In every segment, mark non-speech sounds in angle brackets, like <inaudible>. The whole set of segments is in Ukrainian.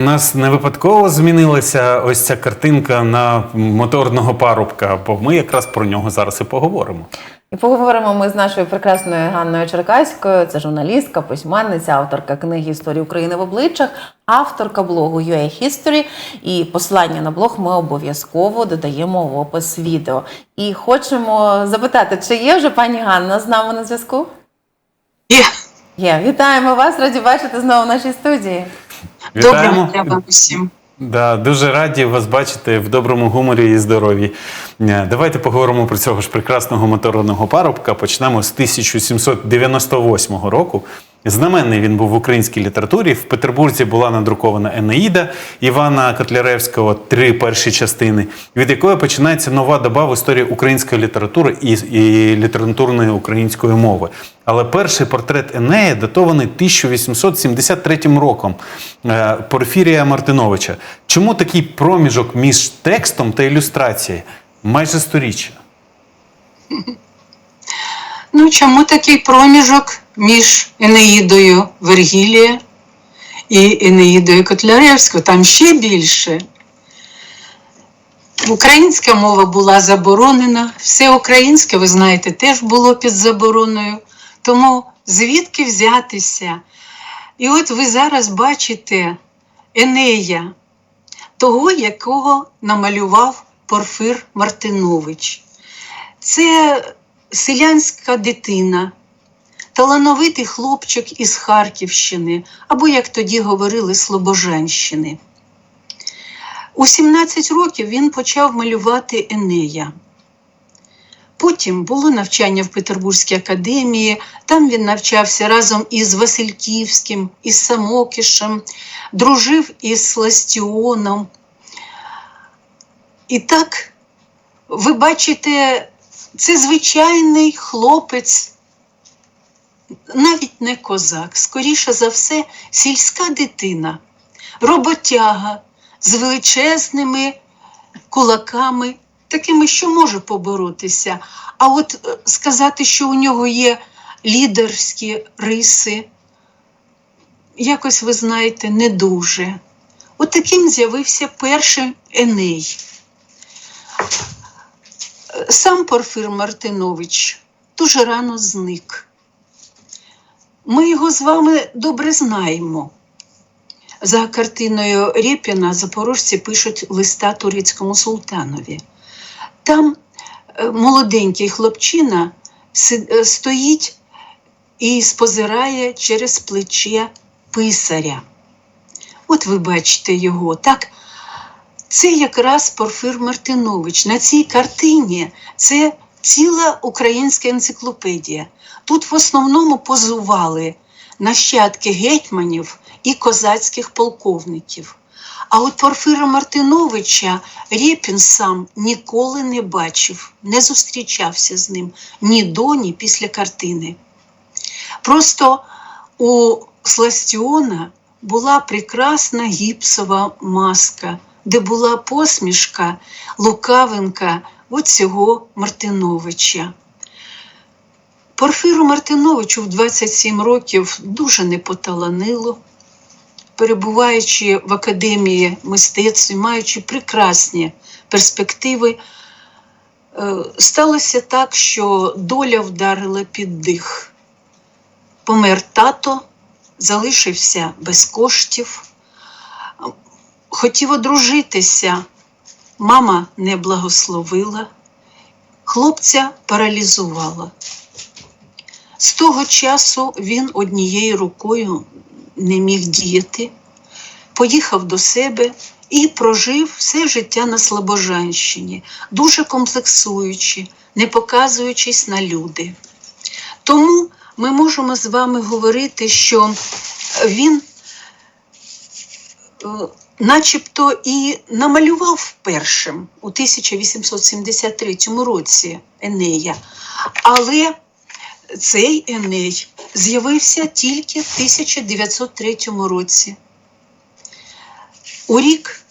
У нас не випадково змінилася ось ця картинка на моторного парубка, бо ми якраз про нього зараз і поговоримо. І поговоримо ми з нашою прекрасною Ганною Черкаською. Це журналістка, письменниця, авторка книги Історії України в обличчях, авторка блогу UA History. І посилання на блог ми обов'язково додаємо в опис відео. І хочемо запитати, чи є вже пані Ганна з нами на зв'язку? Є. Є, вітаємо вас, раді бачити знову в нашій студії. Доброго дня вам усім. Да, дуже раді вас бачити в доброму гуморі і здоров'ї. Е, Давайте поговоримо про цього ж прекрасного моторного парубка. Почнемо з 1798 року. Знаменний він був в українській літературі. В Петербурзі була надрукована Енеїда Івана Котляревського, три перші частини, від якої починається нова доба в історії української літератури і, і літературної української мови. Але перший портрет Енея датований 1873 роком е, Порфірія Мартиновича. Чому такий проміжок між текстом та ілюстрацією? Майже сторіччя. <laughs> Ну, чому такий проміжок між Енеїдою Вергілія і Енеїдою Котляревського? Там ще більше. Українська мова була заборонена, все українське, ви знаєте, теж було під забороною. Тому звідки взятися? І от ви зараз бачите Енея, того, якого намалював Порфир Мартинович. Це селянська дитина, талановитий хлопчик із Харківщини, або, як тоді говорили, Слобожанщини. У 17 років він почав малювати Енея. Потім було навчання в Петербурзькій академії, там він навчався разом із Васильківським, із Самокішем, дружив із Сластіоном. І так, ви бачите, це звичайний хлопець, навіть не козак, скоріше за все, сільська дитина, роботяга з величезними кулаками, такими, що може поборотися. А от е, сказати, що у нього є лідерські риси, якось ви знаєте, не дуже. От таким з'явився перший Еней. Сам Порфир Мартинович дуже рано зник. Ми його з вами добре знаємо. За картиною Рєпіна запорожці пишуть листа турецькому султанові. Там е, молоденький хлопчина е, стоїть і спозирає через плече писаря. От ви бачите його, так? Це якраз Порфир Мартинович. На цій картині це ціла українська енциклопедія. Тут в основному позували нащадки гетьманів і козацьких полковників. А от Порфира Мартиновича Рєпін сам ніколи не бачив, не зустрічався з ним ні до, ні після картини. Просто у Сластіона була прекрасна гіпсова маска, де була посмішка, лукавинка от цього Мартиновича. Порфиру Мартиновичу в 27 років дуже не поталанило. Перебуваючи в академії мистецтв, маючи прекрасні перспективи, е, сталося так, що доля вдарила під дих. Помер тато, залишився без коштів, хотів одружитися, мама не благословила, хлопця паралізувала. З того часу він однією рукою не міг діяти, поїхав до себе і прожив все життя на Слобожанщині, дуже комплексуючи, не показуючись на люди. Тому ми можемо з вами говорити, що він е, начебто і намалював першим у 1873 році Енея, але цей Еней з'явився тільки в 1903 році. У рік,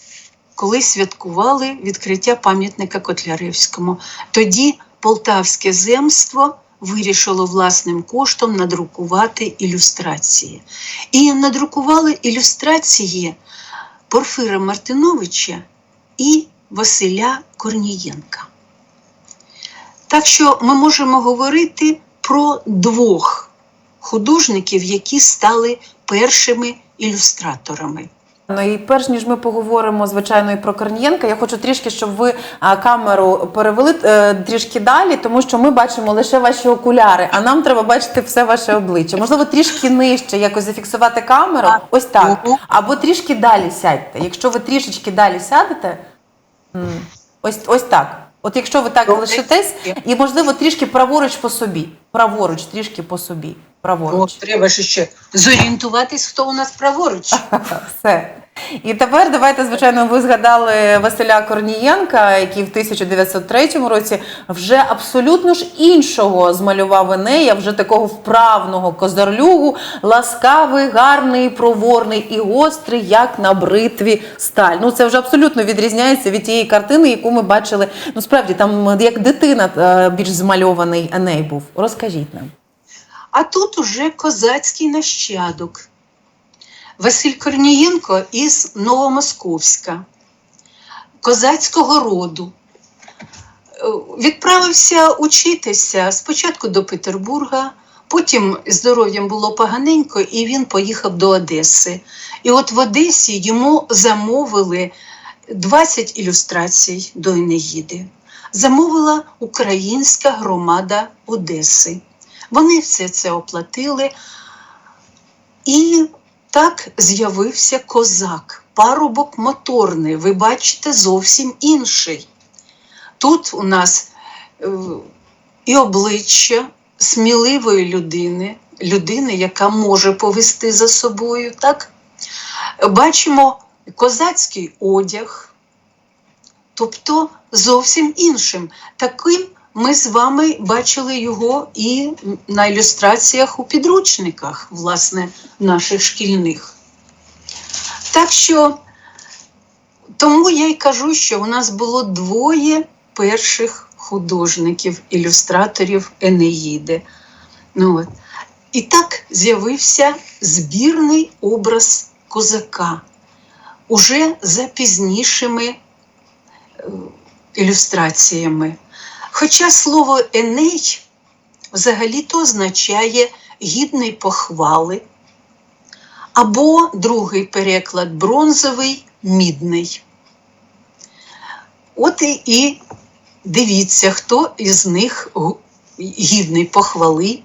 коли святкували відкриття пам'ятника Котляревському. Тоді Полтавське земство вирішило власним коштом надрукувати ілюстрації. І надрукували ілюстрації Порфира Мартиновича і Василя Корнієнка. Так що ми можемо говорити про двох художників, які стали першими ілюстраторами. Ну і перш ніж ми поговоримо звичайно і про Корнієнка, я хочу трішки, щоб ви камеру перевели е, трішки далі, тому що ми бачимо лише ваші окуляри, а нам треба бачити все ваше обличчя. Можливо, трішки нижче якось зафіксувати камеру. Ось так. Або трішки далі сядьте. Якщо ви трішечки далі сядете, ось, ось так. От якщо ви так Добре. лишитесь, і можливо трішки праворуч по собі. Праворуч, трішки по собі. Праворуч. О, треба ще зорієнтуватись, хто у нас праворуч. <laughs> Все. І тепер давайте, звичайно, ви згадали Василя Корнієнка, який в 1903 році вже абсолютно ж іншого змалював Енея, вже такого вправного козарлюгу, ласкавий, гарний, проворний і гострий, як на бритві сталь. Ну це вже абсолютно відрізняється від тієї картини, яку ми бачили. Ну справді там як дитина е, більш змальований Еней був. Розкажіть нам. А тут уже козацький нащадок. Василь Корнієнко із Новомосковська, козацького роду. Е, Відправився учитися спочатку до Петербурга, потім здоров'ям було поганенько, і він поїхав до Одеси. І от в Одесі йому замовили 20 ілюстрацій до Енеїди. Замовила українська громада Одеси. Вони все це оплатили. І так з'явився козак, парубок моторний. Ви бачите, зовсім інший. Тут у нас е, і обличчя сміливої людини, людини, яка може повести за собою. Так? Бачимо козацький одяг, тобто зовсім іншим. Таким ми з вами бачили його і на ілюстраціях у підручниках, власне, наших шкільних. Так що, тому я й кажу, що у нас було двоє перших художників, ілюстраторів Енеїди. Ну, от. І так з'явився збірний образ козака уже за пізнішими е, ілюстраціями. Хоча слово Еней взагалі-то означає гідний похвали, або другий переклад бронзовий мідний. От і, дивіться, хто із них гідний похвали.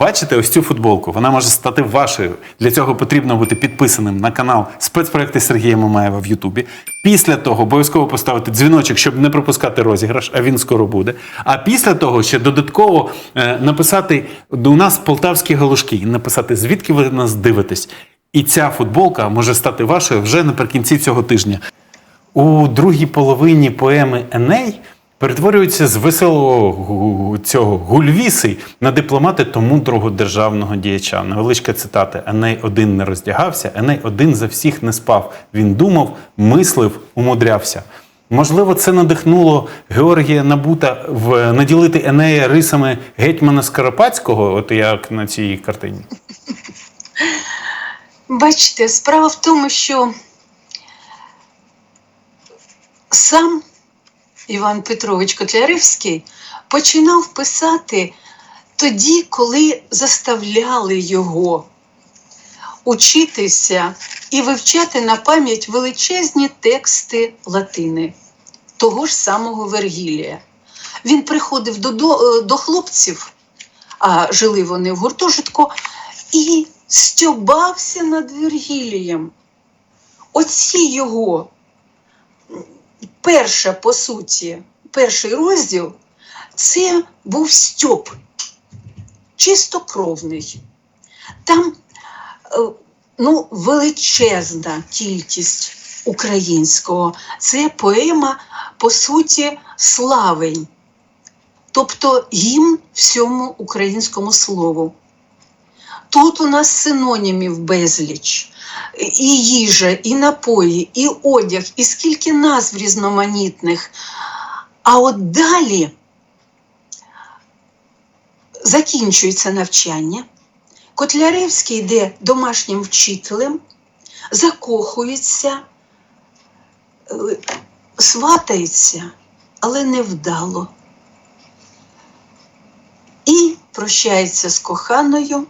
Бачите ось цю футболку? Вона може стати вашою. Для цього потрібно бути підписаним на канал спецпроекти Сергія Мамаєва в Ютубі. Після того обов'язково поставити дзвіночок, щоб не пропускати розіграш, а він скоро буде. А після того ще додатково е, написати у нас полтавські галушки і написати, звідки ви нас дивитесь. І ця футболка може стати вашою вже наприкінці цього тижня. У другій половині поеми Еней перетворюється з веселого цього гульвіси на дипломати та мудрого державного діяча. Невеличка цитата: Еней один не роздягався, Еней один за всіх не спав. Він думав, мислив, умудрявся. Можливо, це надихнуло Георгія Набута в наділити Енея рисами гетьмана Скоропадського, от як на цій картині. Бачите, справа в тому, що сам Іван Петрович Котляревський починав писати тоді, коли заставляли його учитися і вивчати на пам'ять величезні тексти латини того ж самого Вергілія. Він приходив до, до, до хлопців, а жили вони в гуртожитку, і стьобався над Вергілієм. Оці його перша, по суті, перший розділ це був стьоп, чистокровний. Там е, ну, величезна кількість українського. Це поема, по суті, славень, тобто гімн всьому українському слову. Тут у нас синонімів безліч. І їжа, і напої, і одяг, і скільки назв різноманітних. А от далі закінчується навчання. Котляревський йде домашнім вчителем, закохується, сватається, але невдало. І прощається з коханою,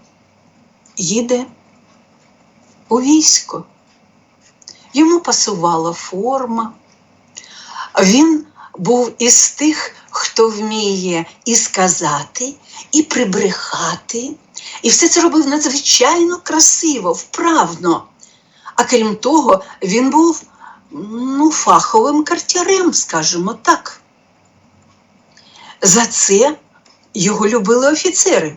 їде у військо. Йому пасувала форма. Він був із тих, хто вміє і сказати, і прибрехати. І все це робив надзвичайно красиво, вправно. А крім того, він був ну, фаховим картярем, скажімо так. За це його любили офіцери.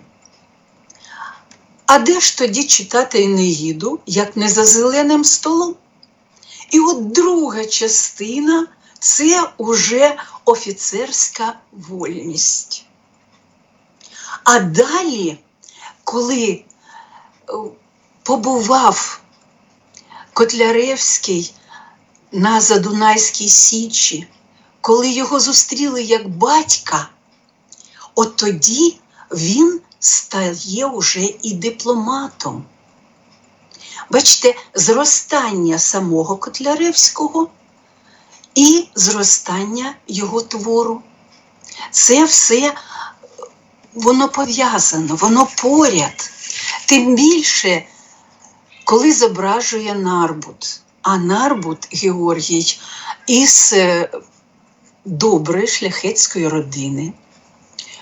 А де ж тоді читати Енеїду, як не за зеленим столом? І от друга частина це уже офіцерська вольність. А далі, коли е, побував Котляревський на Задунайській Січі, коли його зустріли як батька, от тоді він стає уже і дипломатом. Бачите, зростання самого Котляревського і зростання його твору. Це все воно пов'язано, воно поряд. Тим більше, коли зображує Нарбут. А Нарбут Георгій із е, доброї шляхетської родини,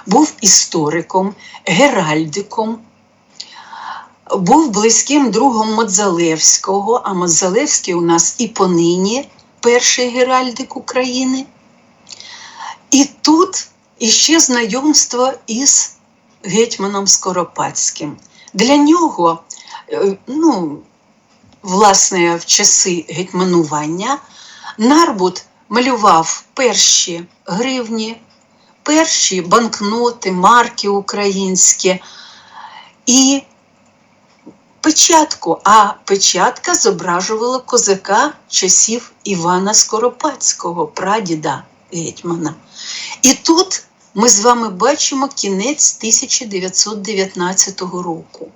був істориком, геральдиком, був близьким другом Модзалевського, а Модзалевський у нас і понині перший геральдик України. І тут іще знайомство із гетьманом Скоропадським. Для нього, е, ну, власне, в часи гетьманування Нарбут малював перші гривні, перші банкноти, марки українські і печатку. А печатка зображувала козака часів Івана Скоропадського, прадіда гетьмана. І тут ми з вами бачимо кінець 1919 року.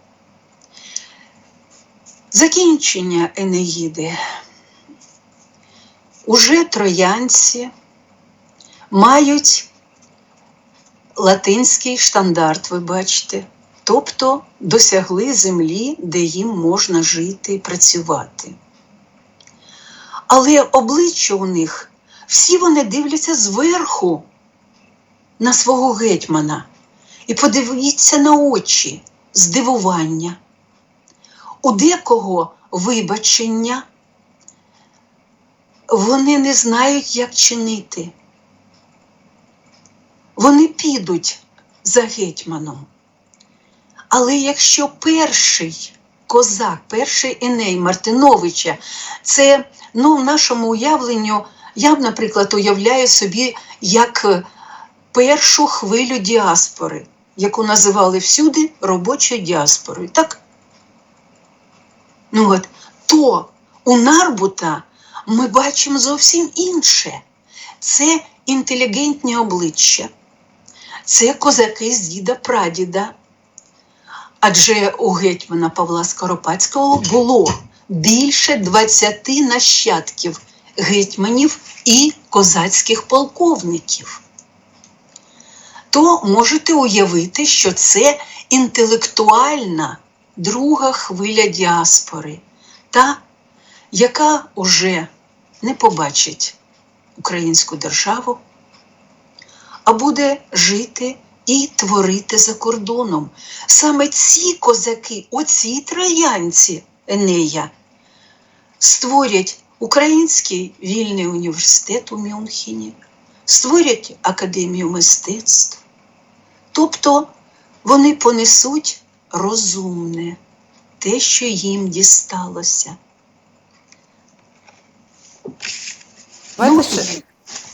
Закінчення Енеїди. Уже троянці мають латинський штандарт, ви бачите, тобто досягли землі, де їм можна жити і працювати. Але обличчя у них всі вони дивляться зверху на свого гетьмана і подивіться на очі здивування. У декого вибачення, вони не знають, як чинити. Вони підуть за гетьманом. Але якщо перший козак, перший Еней Мартиновича, це ну, в нашому уявленню, я наприклад, уявляю собі як першу хвилю діаспори, яку називали всюди робочою діаспорою. Так? Ну от, то у Нарбута ми бачимо зовсім інше. Це інтелігентні обличчя, це козаки з діда прадіда. Адже у гетьмана Павла Скоропадського було більше 20 нащадків гетьманів і козацьких полковників. То можете уявити, що це інтелектуальна друга хвиля діаспори, та, яка уже не побачить українську державу, а буде жити і творити за кордоном. Саме ці козаки, оці троянці Енея, створять Український вільний університет у Мюнхені, створять Академію мистецтв. Тобто вони понесуть розумне, те, що їм дісталося. Ну,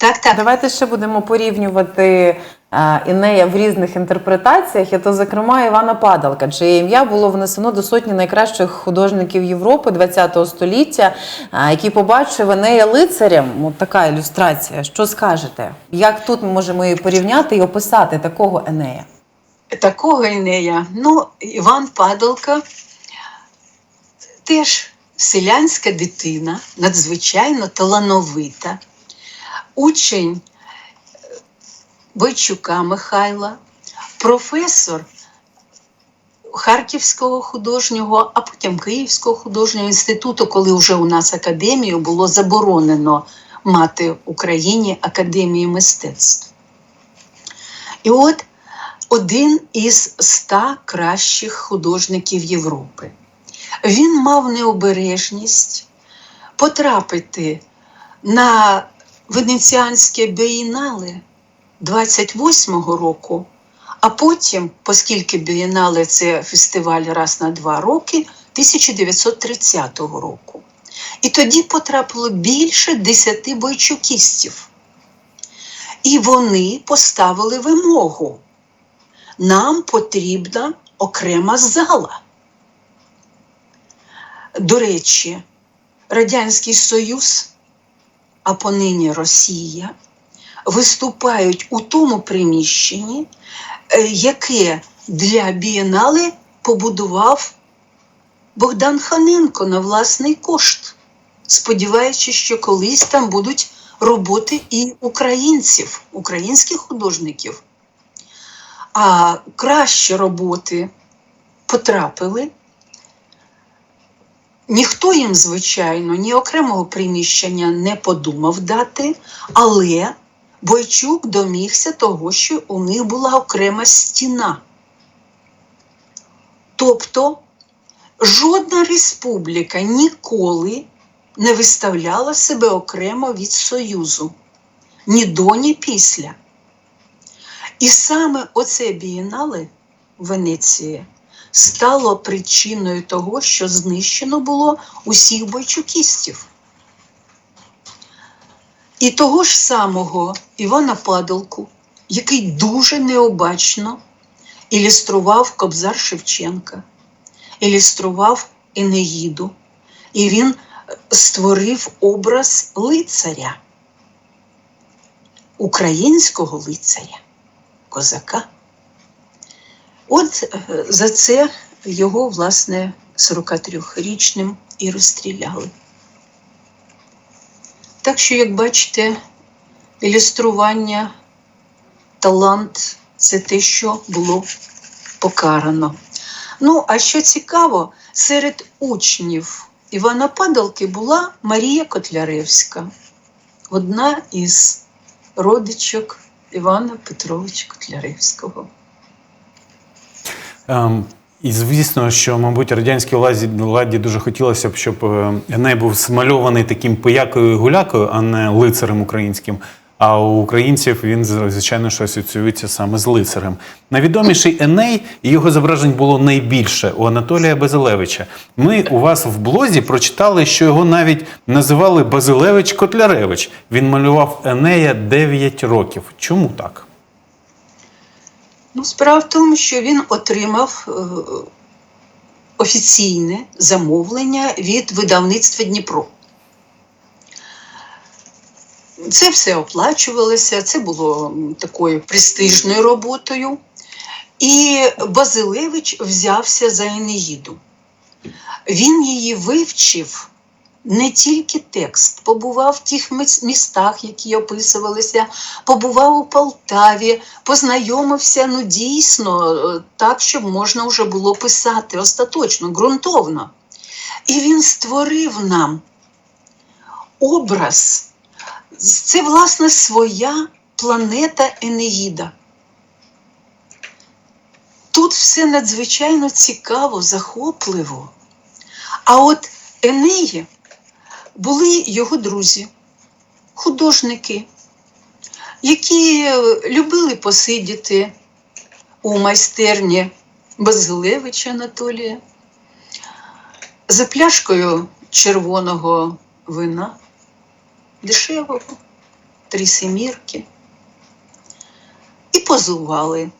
Так, так. давайте ще будемо порівнювати е, Інея в різних інтерпретаціях, і то, зокрема, Івана Падалка, чиє ім'я було внесено до сотні найкращих художників Європи ХХ століття, е, який побачив Енея лицарем. От така ілюстрація. Що скажете? Як тут ми можемо її порівняти і описати такого Енея? Такого Енея. Ну, Іван Падалка теж селянська дитина, надзвичайно талановита, учень Бойчука Михайла, професор Харківського художнього, а потім Київського художнього інституту, коли вже у нас академію було заборонено мати в Україні академії мистецтв. І от один із ста кращих художників Європи. Він мав необережність потрапити на Венеціанське бієнале 28-го року, а потім, оскільки бієнале це фестиваль раз на два роки, 1930 року. І тоді потрапило більше десяти бойчукістів. І вони поставили вимогу. Нам потрібна окрема зала. До речі, Радянський Союз, а понині Росія, виступають у тому приміщенні, е, яке для бієнале побудував Богдан Ханенко на власний кошт, сподіваючись, що колись там будуть роботи і українців, українських художників. А кращі роботи потрапили. Ніхто їм, звичайно, ні окремого приміщення не подумав дати, але Бойчук домігся того, що у них була окрема стіна. Тобто жодна республіка ніколи не виставляла себе окремо від Союзу ні до, ні після. І саме оце бієнале Венеції стало причиною того, що знищено було усіх бойчукістів. І того ж самого Івана Падалку, який дуже необачно ілюстрував Кобзар Шевченка, ілюстрував Енеїду, і він е, створив образ лицаря, українського лицаря, козака. От е, за це його, власне, 43-річним і розстріляли. Так що, як бачите, ілюстрування, талант це те, що було покарано. Ну, а що цікаво, серед учнів Івана Падалки була Марія Котляревська, одна із родичок Івана Петровича Котляревського. Ем, і звісно, що, мабуть, радянській владі, дуже хотілося б, щоб Еней був смальований таким пиякою гулякою, а не лицарем українським. А у українців він, звичайно, що асоціюється саме з лицарем. Найвідоміший Еней і його зображень було найбільше у Анатолія Базилевича. Ми у вас в блозі прочитали, що його навіть називали Базилевич Котляревич. Він малював Енея 9 років. Чому так? Ну, справа в тому, що він отримав е, офіційне замовлення від видавництва Дніпро. Це все оплачувалося, це було такою престижною роботою. І Базилевич взявся за Енеїду. Він її вивчив не тільки текст, побував в тих містах, які описувалися, побував у Полтаві, познайомився ну дійсно е, так, щоб можна вже було писати остаточно, ґрунтовно. І він створив нам образ. Це, власне, своя планета Енеїда. Тут все надзвичайно цікаво, захопливо. А от Енеї були його друзі, художники, які е, любили посидіти у майстерні Базилевича Анатолія за пляшкою червоного вина, дешевого, три семірки, і позували.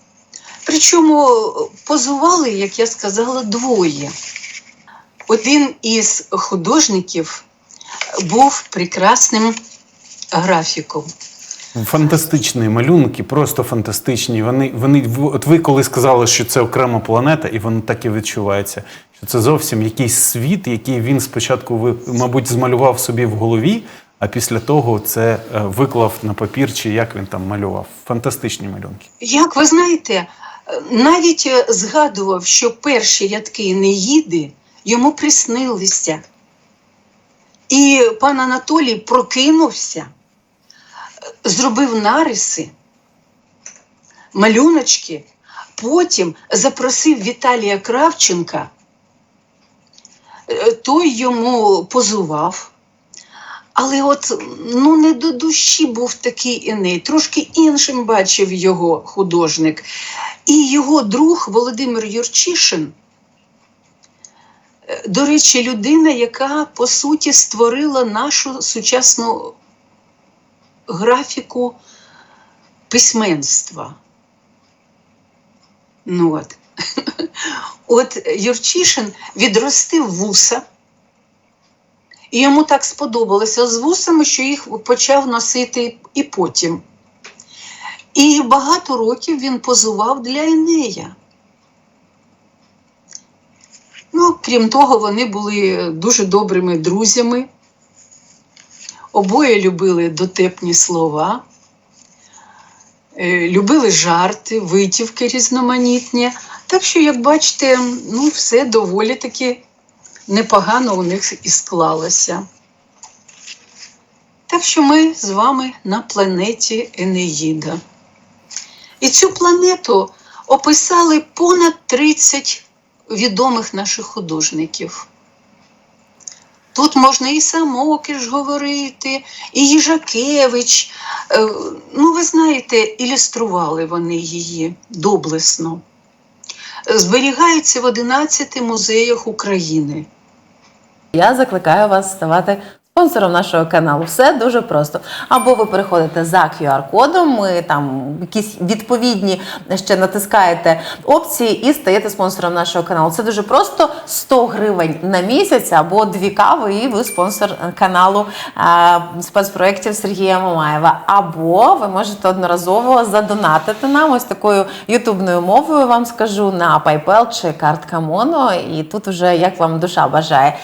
Причому позували, як я сказала, двоє. Один із художників був прекрасним графіком. Фантастичні малюнки, просто фантастичні. Вони, вони, от ви коли сказали, що це окрема планета, і воно так і відчувається. що це зовсім якийсь світ, який він спочатку, ви- мабуть, змалював собі в голові, а після того це е, виклав на папір, чи як він там малював. Фантастичні малюнки. Як ви знаєте, е, навіть е, згадував, що перші рядки Неїди йому приснилися. І пан Анатолій прокинувся, зробив нариси, малюночки, потім запросив Віталія Кравченка, Е, той йому позував. Але от ну не до душі був такий Еней, трошки іншим бачив його художник. І його друг Володимир Юрчишин, до речі, людина, яка по суті створила нашу сучасну графіку письменства. Ну от. <laughs> От Юрчишин відростив вуса. І йому так сподобалося з вусами, що їх почав носити і потім. І багато років він позував для Енея. Ну, крім того, вони були дуже добрими друзями. Обоє любили дотепні слова, е, любили жарти, витівки різноманітні. Так що, як бачите, ну, все доволі таки непогано у них і склалося. Так що ми з вами на планеті Енеїда. І цю планету описали понад 30 відомих наших художників. Тут можна і Самокиш говорити, і Їжакевич. Е, Ну, ви знаєте, ілюстрували вони її доблесно зберігаються в 11 музеях України. Я закликаю вас ставати спонсором нашого каналу. Все дуже просто. Або ви переходите за QR-кодом, ми там якісь відповідні ще натискаєте опції і стаєте спонсором нашого каналу. Це дуже просто 100 гривень на місяць або дві кави, і ви спонсор каналу а, спецпроєктів Сергія Мамаєва. Або ви можете одноразово задонатити нам ось такою ютубною мовою. Вам скажу на PayPal чи картка Моно. І тут вже як вам душа бажає.